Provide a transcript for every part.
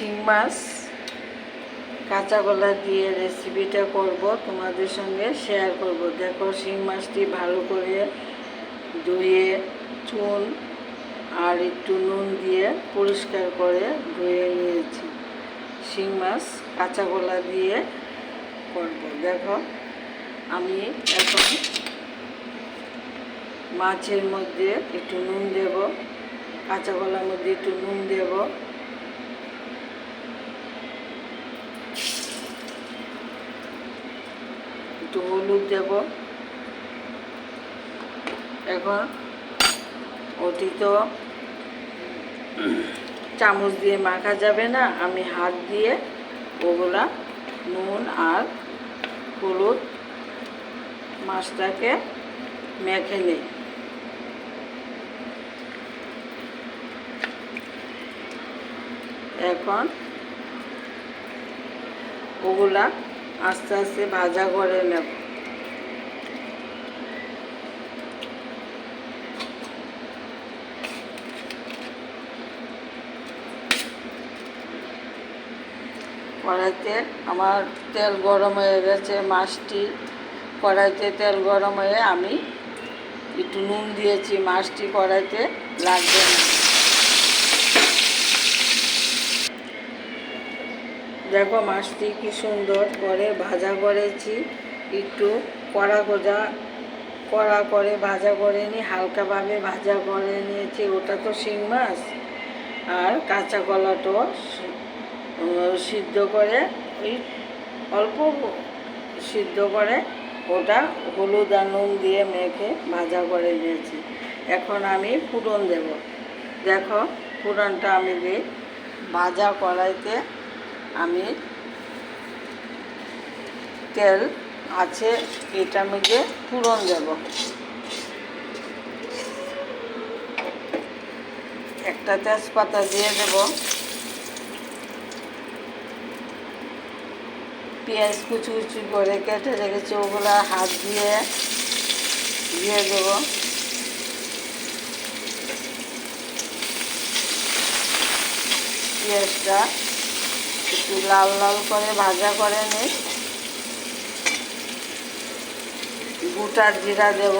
শিং মাছ, কাঁচা কলা দিয়ে রেসিপিটা করব, তোমাদের সঙ্গে শেয়ার করব। দেখো শিং মাছটি ভালো করে ধুয়ে, চুন আর একটু নুন দিয়ে পরিষ্কার করে ধুয়ে নিয়েছি। শিং মাছ কাঁচা কলা দিয়ে করব। দেখো, আমি এখন মাছের মধ্যে একটু নুন দেব, কাঁচা কলার মধ্যে একটু নুন দেব। একটু হলুদ দেব। এখন অতীত চামচ দিয়ে মাখা যাবে না, আমি হাত দিয়ে ওগুলা নুন আর হলুদ মাছটাকে মেখে নিই। এখন ওগুলা আস্তে আস্তে ভাজা করে নেব। কড়াইতে আমার তেল গরম হয়ে গেছে, মাছটি কড়াইতে তেল গরম হয়ে আমি একটু নুন দিয়েছি, মাছটি কড়াইতে লাগবে না। দেখো মাছটি কি সুন্দর করে ভাজা করেছি। একটু কড়া গোজা, কড়া করে ভাজা করে নিই হালকাভাবে ভাজা করে নিয়েছি। ওটা তো শিং মাছ। আর কাঁচা কলাটাও সিদ্ধ করে ওই অল্প সিদ্ধ করে ওটা হলুদ আর নুন দিয়ে মেখে ভাজা করে নিয়েছি। এখন আমি ফুটন দেব। দেখো ফুটনটা আমি দিই ভাজা কড়াইতে আমি তেল আছে, এটা মধ্যে ফুরন দেব। একটা তেজপাতা দিয়ে দেব। পেঁয়াজ কুচি কুচি করে কেটে রেখেছি, ওগুলো হাত দিয়ে দিয়ে দেব। পেঁয়াজটা একটু লাল লাল করে ভাজা করে নিই গোটার জিরা দেব।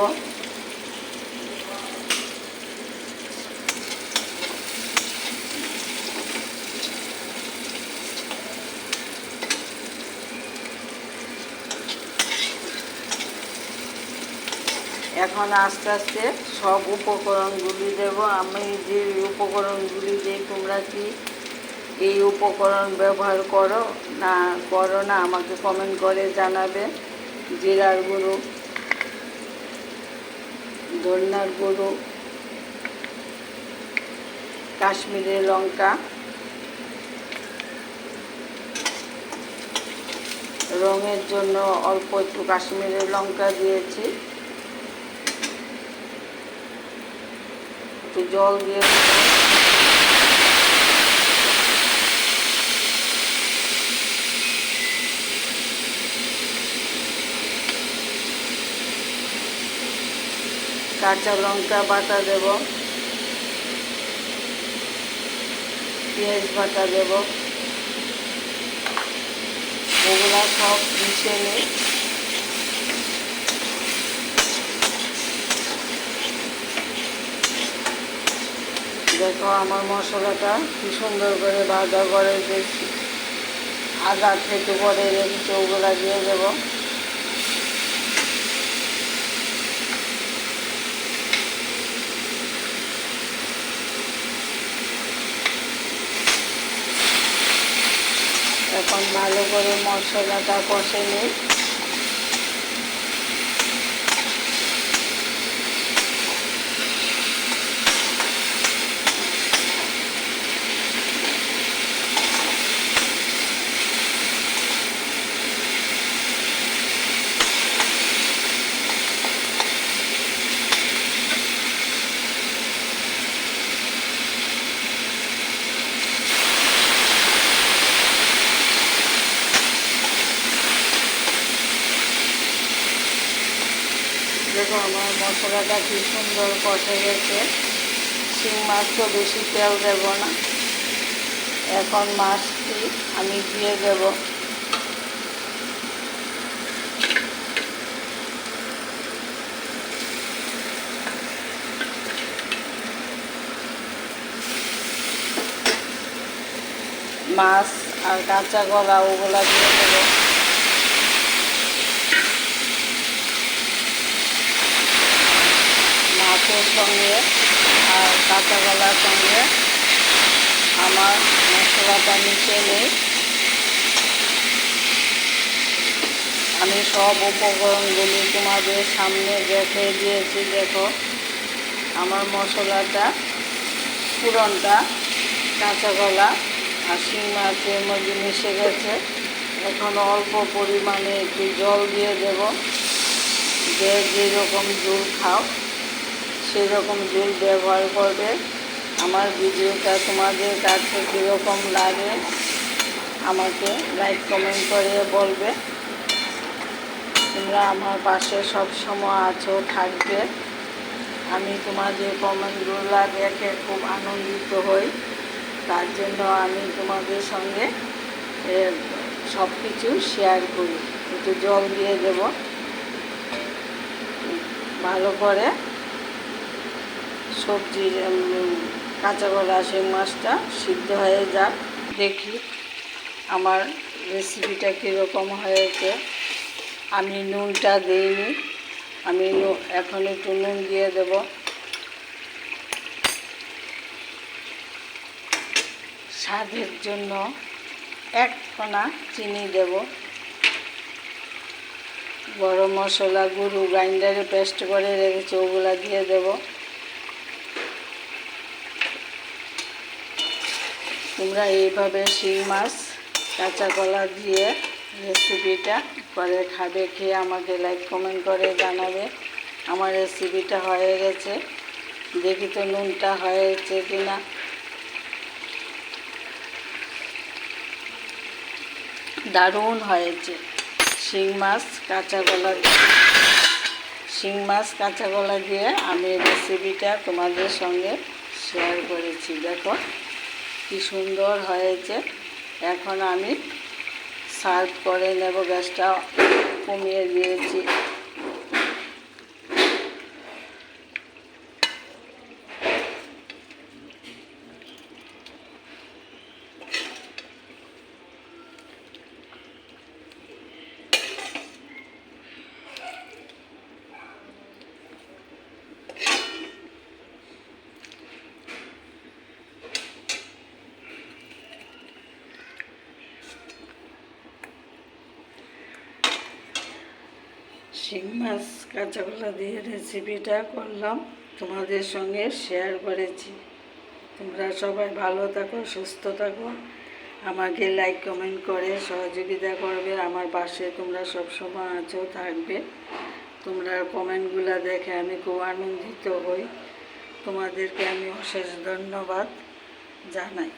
এখন আস্তে আস্তে সব উপকরণগুলি দেব। আমি যে উপকরণগুলি দিই, তোমরা কি এই উপকরণ ব্যবহার করো। না করো না, আমাকে কমেন্ট করে জানাবে। জিরার গুঁড়ো, ধনিয়ার গুঁড়ো, কাশ্মীরি লঙ্কা, রঙের জন্য অল্প একটু কাশ্মীরি লঙ্কা দিয়েছি। একটু জল দিয়ে কাঁচা লঙ্কা বাটা দেব, পেঁয়াজ বাটা দেব ওগুলা সব মিশিয়ে নিই দেখো আমার মশলাটা কি সুন্দর করে ভাজা করে দিয়েছি। আদা থেকে করে রেখেছি ওগুলা দিয়ে দেবো। এখন ভালো করে মশলাটা কষে নিই দেখো আমার মশলাটা কি সুন্দর কষে গেছে। শিং মাছ তো বেশি তেল দেব না। এখন মাছটি আমি দিয়ে দেব। মাছ আর কাঁচা গলা ওগুলা দিয়ে দেবো মাছের সঙ্গে আর কাঁচা গলার সঙ্গে আমার মশলাটা নিচে নেই। আমি সব উপকরণগুলি তোমাদের সামনে রেখে দিয়েছি, দেখো। আমার মশলাটা পুরনটা কাঁচা গলা আর শিং মাছের মধ্যে মিশে গেছে। এখন অল্প পরিমাণে একটু জল দিয়ে দেব। যে যেরকম জল খাও। সেরকম জল ব্যবহার করবে। আমার ভিডিওটা তোমাদের কাছে কীরকম লাগে, আমাকে লাইক কমেন্ট করে বলবে। তোমরা আমার পাশে সব সময় আছো, থাকবে। আমি তোমাদের কমেন্টগুলো দেখে খুব আনন্দিত হই। তার জন্য আমি তোমাদের সঙ্গে সব কিছু শেয়ার করি। একটু জল দিয়ে দেব। ভালো করে সবজির কাঁচা কলা শিং মাছটা সিদ্ধ হয়ে যাক। দেখি আমার রেসিপিটা কীরকম হয়েছে। আমি নুনটা দিইনি। আমি এখন একটু নুন দিয়ে দেব। স্বাদের জন্য এক কণা চিনি দেব। গরম মশলা, গুঁড়ো, গ্রাইন্ডারে পেস্ট করে রেখেছি, ওগুলা দিয়ে দেবো। তোমরা এইভাবে শিং মাছ, কাঁচা কলা দিয়ে রেসিপিটা করে খাবে, খেয়ে আমাকে লাইক কমেন্ট করে জানাবে। আমার রেসিপিটা হয়ে গেছে। দেখি তো নুনটা হয়েছে কিনা। দারুণ হয়েছে। শিং মাছ, কাঁচা কলা শিং মাছ, কাঁচা কলা দিয়ে আমি রেসিপিটা তোমাদের সঙ্গে শেয়ার করেছি। দেখো। কি সুন্দর হয়েছে। এখন আমি সার্ভ করে নেব। গ্যাসটা কমিয়ে দিয়েছি। শিং মাছ কাঁচা কলা দিয়ে রেসিপিটা করলাম। তোমাদের সঙ্গে শেয়ার করেছি। তোমরা সবাই ভালো থাকো, সুস্থ থাকো। আমাকে লাইক কমেন্ট করে সহযোগিতা করবে। আমার পাশে তোমরা সব সময় আছো, থাকবে। তোমরা কমেন্টগুলো দেখে আমি খুব আনন্দিত হই। তোমাদেরকে আমি অশেষ ধন্যবাদ জানাই।